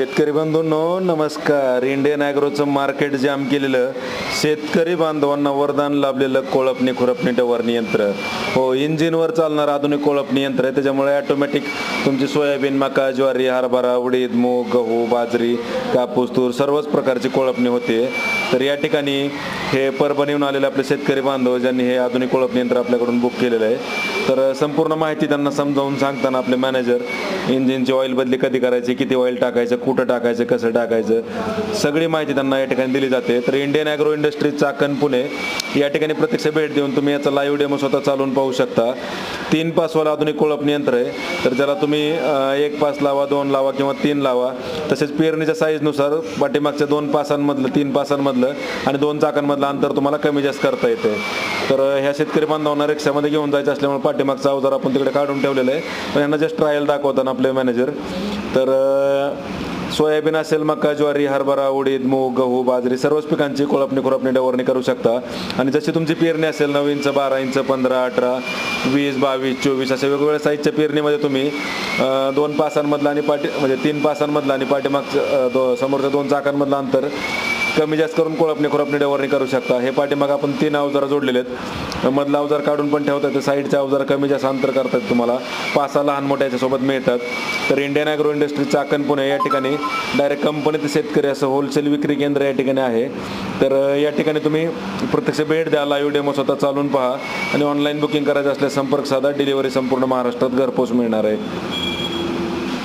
शेतकरी बंधूंनो नमस्कार. Indian ॲग्रोचं market जाम केलेलं. शेतकरी बांधवांना वरदान लाभलेलं कोळपणी खुरपणी टवरणी यंत्र हो इंजिनवर चालणार आधुनिक कोळपणी यंत्र आहे. त्याच्यामुळे ॲटोमॅटिक तुमची सोयाबीन मका ज्वारी हरभरा उडीद मूग गहू बाजरी कापूस तूर सर्वच प्रकारची कोळपणी होते. तर या ठिकाणी हे परभणीहून आलेले आपले शेतकरी बांधव ज्यांनी हे आधुनिक कोळपणी यंत्र आपल्याकडून बुक केलेलं आहे. तर संपूर्ण माहिती त्यांना समजावून सांगताना आपले मॅनेजर इंजिनची ऑइल बदली कधी करायची किती ऑइल टाकायचं कुठं टाकायचं कसं टाकायचं सगळी माहिती त्यांना या ठिकाणी दिली जाते. तर Indian agro industry Chakan Pune या ठिकाणी प्रत्यक्ष भेट देऊन तुम्ही याचा लाईव्ह डेमो स्वतः चालवून पाहू शकता. तीन पासवाला आधुनिक कोळपणी यंत्र आहे. तर ज्याला तुम्ही एक पास लावा दोन लावा किंवा तीन लावा तसेच पेरणीच्या साईजनुसार पाठीमागच्या दोन पासांमधलं तीन पासांमधलं आणि दोन चाकांमधलं अंतर तुम्हाला कमी जास्त करता येते. तर ह्या शेतकरी बांधवांना रिक्षामध्ये घेऊन जायचं असल्यामुळे पाठीमागचा अवजार आपण तिकडे काढून ठेवलेलं आहे. पण यांना जस्ट ट्रायल दाखवताना आपले मॅनेजर तर सोयाबीन असेल मका ज्वारी हरभरा उडीद मूग गहू बाजरी सर्वच पिकांची कोळपणी खुरपणी डवरणी करू शकता. आणि जशी तुमची पेरणी असेल नऊ इंच बारा इंच पंधरा अठरा वीस बावीस चोवीस अशा वेगवेगळ्या साईजच्या पेरणीमध्ये तुम्ही दोन पासांमधला आणि पाठी म्हणजे तीन पासांमधला आणि पाठीमागचं दो समोरच्या दोन चाकांमधलं अंतर कमी जास्त करून कोळपणे खुरपणी डवरणी करू शकता. हे पाठीमाग आपण तीन अवजार जोडलेले आहेत. मधला अवजार काढून पण ठेवता येतं. साईडचे अवजार कमी जास्त अंतर करतात तुम्हाला. पासा लहान मोठ्या याच्यासोबत मिळतात. तर Indian agro industry Chakan Pune या ठिकाणी डायरेक्ट कंपनीत शेतकरी असं होलसेल विक्री केंद्र या ठिकाणी आहे. तर या ठिकाणी तुम्ही प्रत्यक्ष भेट द्या. लाईव्ह डेमो स्वतः चालून पहा. आणि ऑनलाईन बुकिंग करायचं असल्यास संपर्क साधा. डिलिव्हरी संपूर्ण महाराष्ट्रात घरपोच मिळणार आहे.